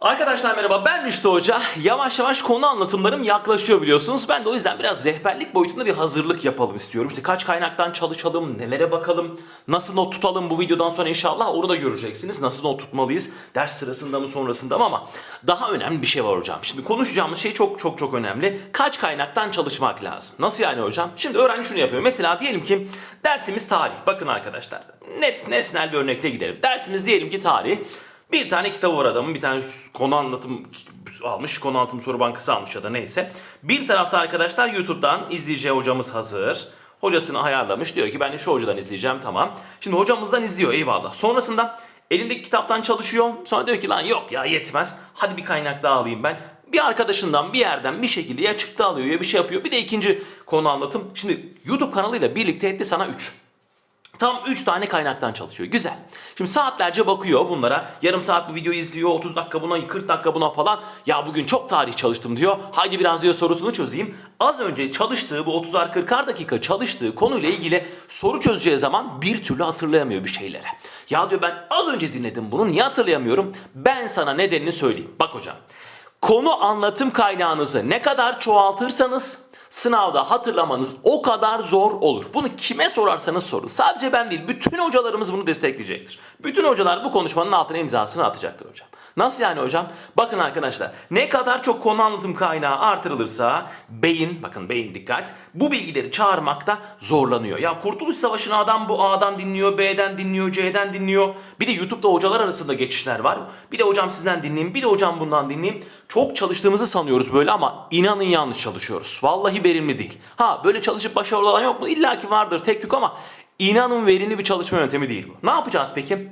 Arkadaşlar merhaba ben Rüştü Hoca. Yavaş yavaş konu anlatımlarım yaklaşıyor biliyorsunuz. Ben de o yüzden biraz rehberlik boyutunda bir hazırlık yapalım istiyorum. İşte kaç kaynaktan çalışalım, nelere bakalım, nasıl not tutalım bu videodan sonra inşallah onu da göreceksiniz. Nasıl not tutmalıyız, ders sırasında mı sonrasında mı ama daha önemli bir şey var hocam. Şimdi konuşacağımız şey çok çok çok önemli. Kaç kaynaktan çalışmak lazım? Nasıl yani hocam? Şimdi öğrenci şunu yapıyor. Mesela diyelim ki dersimiz tarih. Bakın arkadaşlar net nesnel bir örnekle gidelim. Dersimiz diyelim ki tarih. Bir tane kitabı var adamın. Bir tane konu anlatım almış. Konu anlatım soru bankası almış ya da neyse. Bir tarafta arkadaşlar YouTube'dan izleyeceği hocamız hazır. Hocasını ayarlamış. Diyor ki ben şu hocadan izleyeceğim tamam. Şimdi hocamızdan izliyor eyvallah. Sonrasında elindeki kitaptan çalışıyor. Sonra diyor ki lan yok ya yetmez. Hadi bir kaynak daha alayım ben. Bir arkadaşından bir yerden bir şekilde ya çıktı alıyor ya bir şey yapıyor. Bir de ikinci konu anlatım. Şimdi YouTube kanalıyla birlikte etti sana 3. Tam 3 tane kaynaktan çalışıyor. Güzel. Şimdi saatlerce bakıyor bunlara. Yarım saat bu videoyu izliyor. 30 dakika buna, 40 dakika buna falan. Ya bugün çok tarih çalıştım diyor. Haydi biraz diyor sorusunu çözeyim. Az önce çalıştığı bu 30'ar 40'ar dakika çalıştığı konuyla ilgili soru çözeceği zaman bir türlü hatırlayamıyor bir şeylere. Ya diyor ben az önce dinledim bunu niye hatırlayamıyorum? Ben sana nedenini söyleyeyim. Bak hocam. Konu anlatım kaynağınızı ne kadar çoğaltırsanız sınavda hatırlamanız o kadar zor olur. Bunu kime sorarsanız sorun. Sadece ben değil, bütün hocalarımız bunu destekleyecektir. Bütün hocalar bu konuşmanın altına imzasını atacaktır hocam. Nasıl yani hocam? Bakın arkadaşlar, ne kadar çok konu anlatım kaynağı artırılırsa beyin, bakın beyin dikkat, bu bilgileri çağırmakta zorlanıyor. Ya Kurtuluş Savaşı'nı adam bu A'dan dinliyor, B'den dinliyor, C'den dinliyor. Bir de YouTube'da hocalar arasında geçişler var. Bir de hocam sizden dinleyeyim, bir de hocam bundan dinleyeyim. Çok çalıştığımızı sanıyoruz böyle ama inanın yanlış çalışıyoruz. Vallahi verimli değil. Ha böyle çalışıp başarılı olan yok mu? İlla ki vardır tek tük ama inanın verimli bir çalışma yöntemi değil bu. Ne yapacağız peki?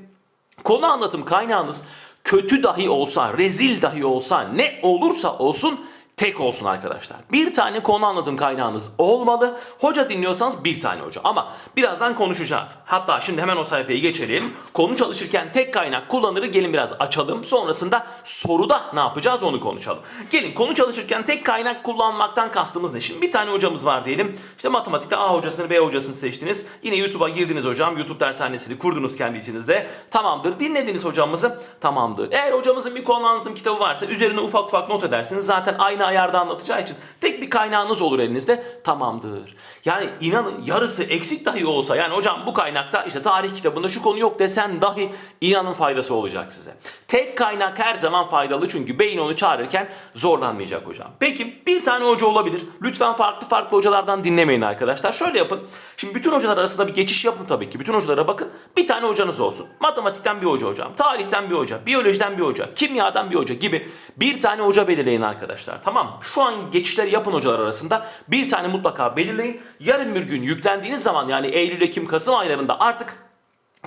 Konu anlatım kaynağınız kötü dahi olsa, rezil dahi olsa, ne olursa olsun tek olsun arkadaşlar. Bir tane konu anlatım kaynağınız olmalı. Hoca dinliyorsanız bir tane hoca. Ama birazdan konuşacağız. Hatta şimdi hemen o sayfayı geçelim. Konu çalışırken tek kaynak kullanırı gelin biraz açalım. Sonrasında soruda ne yapacağız onu konuşalım. Gelin konu çalışırken tek kaynak kullanmaktan kastımız ne? Şimdi bir tane hocamız var diyelim. İşte matematikte A hocasını B hocasını seçtiniz. Yine YouTube'a girdiniz hocam. YouTube dershanesini kurdunuz kendi içinizde. Tamamdır. Dinlediniz hocamızı. Tamamdır. Eğer hocamızın bir konu anlatım kitabı varsa üzerine ufak ufak not edersiniz. Zaten aynı ayarda anlatacağı için tek bir kaynağınız olur elinizde. Tamamdır. Yani inanın yarısı eksik dahi olsa yani hocam bu kaynakta işte tarih kitabında şu konu yok desen dahi inanın faydası olacak size. Tek kaynak her zaman faydalı çünkü beyin onu çağırırken zorlanmayacak hocam. Peki bir tane hoca olabilir. Lütfen farklı farklı hocalardan dinlemeyin arkadaşlar. Şöyle yapın. Şimdi bütün hocalar arasında bir geçiş yapın tabii ki. Bütün hocalara bakın. Bir tane hocanız olsun. Matematikten bir hoca hocam. Tarihten bir hoca. Biyolojiden bir hoca. Kimyadan bir hoca gibi bir tane hoca belirleyin arkadaşlar. Tamam mı? Şu an geçişleri yapın hocalar arasında. Bir tane mutlaka belirleyin. Yarın bir gün yüklendiğiniz zaman yani Eylül, Ekim, Kasım aylarında artık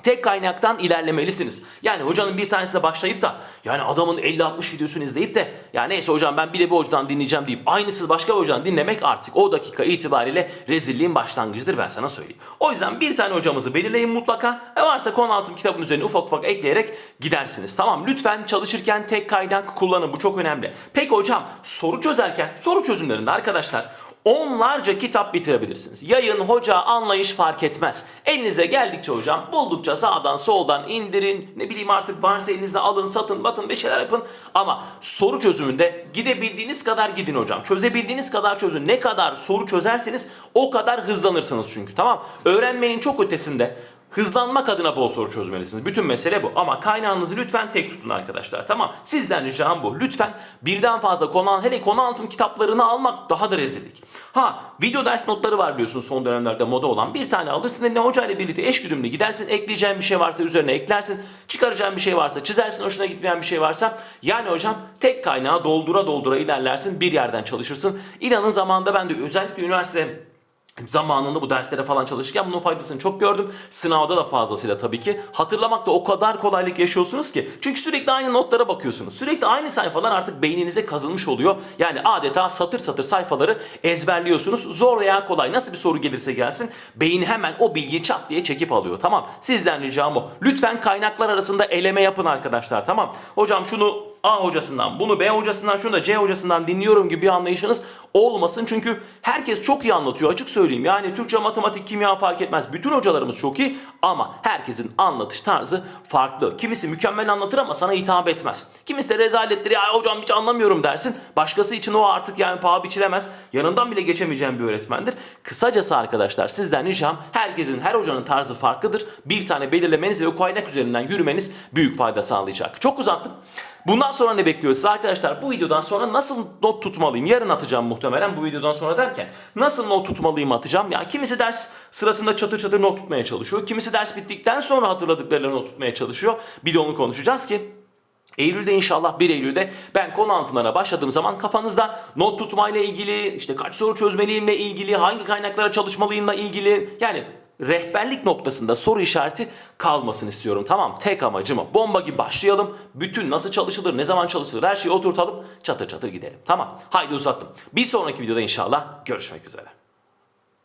Tek kaynaktan ilerlemelisiniz. Yani hocanın bir tanesine başlayıp da yani adamın 50-60 videosunu izleyip de ya neyse hocam ben bir de bu hocadan dinleyeceğim deyip aynısını başka bir hocadan dinlemek artık o dakika itibariyle rezilliğin başlangıcıdır ben sana söyleyeyim. O yüzden bir tane hocamızı belirleyin mutlaka. E varsa konu altım kitabın üzerine ufak ufak ekleyerek gidersiniz. Tamam lütfen çalışırken tek kaynak kullanın bu çok önemli. Peki hocam soru çözerken soru çözümlerinde arkadaşlar onlarca kitap bitirebilirsiniz. Yayın, hoca, anlayış fark etmez. Elinize geldikçe hocam buldukça sağdan soldan indirin. Ne bileyim artık varsa elinizde alın, satın, batın bir şeyler yapın. Ama soru çözümünde gidebildiğiniz kadar gidin hocam. Çözebildiğiniz kadar çözün. Ne kadar soru çözerseniz o kadar hızlanırsınız çünkü. Tamam. Öğrenmenin çok ötesinde Hızlanmak adına bol soru çözmelisiniz. Bütün mesele bu. Ama kaynağınızı lütfen tek tutun arkadaşlar. Tamam. Sizden ricam bu. Lütfen birden fazla konu hele konu anlatım kitaplarını almak daha da rezillik. Ha video ders notları var biliyorsun son dönemlerde moda olan. Bir tane alırsın eline hocayla birlikte eş güdümlü gidersin. Ekleyeceğin bir şey varsa üzerine eklersin. Çıkaracağın bir şey varsa çizersin. Hoşuna gitmeyen bir şey varsa. Yani hocam tek kaynağı doldura doldura ilerlersin. Bir yerden çalışırsın. İnanın zamanında ben de özellikle üniversite zamanında bu derslere falan çalışırken bunun faydasını çok gördüm. Sınavda da fazlasıyla tabii ki. Hatırlamakta o kadar kolaylık yaşıyorsunuz ki. Çünkü sürekli aynı notlara bakıyorsunuz. Sürekli aynı sayfalar artık beyninize kazınmış oluyor. Yani adeta satır satır sayfaları ezberliyorsunuz. Zor veya kolay nasıl bir soru gelirse gelsin beyin hemen o bilgiyi çat diye çekip alıyor. Tamam sizden ricam o. Lütfen kaynaklar arasında eleme yapın arkadaşlar tamam. Hocam şunu A hocasından, bunu B hocasından, şunu da C hocasından dinliyorum gibi bir anlayışınız olmasın. Çünkü herkes çok iyi anlatıyor açık söyleyeyim. Yani Türkçe, matematik, kimya fark etmez. Bütün hocalarımız çok iyi ama herkesin anlatış tarzı farklı. Kimisi mükemmel anlatır ama sana hitap etmez. Kimisi de rezalettir ya hocam hiç anlamıyorum dersin. Başkası için o artık yani paha biçilemez. Yanından bile geçemeyeceğim bir öğretmendir. Kısacası arkadaşlar sizden ricam herkesin her hocanın tarzı farklıdır. Bir tane belirlemeniz ve o kaynak üzerinden yürümeniz büyük fayda sağlayacak. Çok uzattım. Bundan sonra ne bekliyor sizi arkadaşlar? Bu videodan sonra nasıl not tutmalıyım? Yarın atacağım muhtemelen bu videodan sonra derken. Nasıl not tutmalıyım atacağım? Ya kimisi ders sırasında çatır çatır not tutmaya çalışıyor. Kimisi ders bittikten sonra hatırladıklarını not tutmaya çalışıyor. Bir de onu konuşacağız ki Eylül'de inşallah 1 Eylül'de ben konu anlatılarına başladığım zaman kafanızda not tutmayla ilgili, işte kaç soru çözmeliyimle ilgili, hangi kaynaklara çalışmalıyımla ilgili yani rehberlik noktasında soru işareti kalmasın istiyorum. Tamam tek amacım o. Bomba gibi başlayalım. Bütün nasıl çalışılır, ne zaman çalışılır her şeyi oturtalım. Çatır çatır gidelim. Tamam haydi uzattım. Bir sonraki videoda inşallah görüşmek üzere.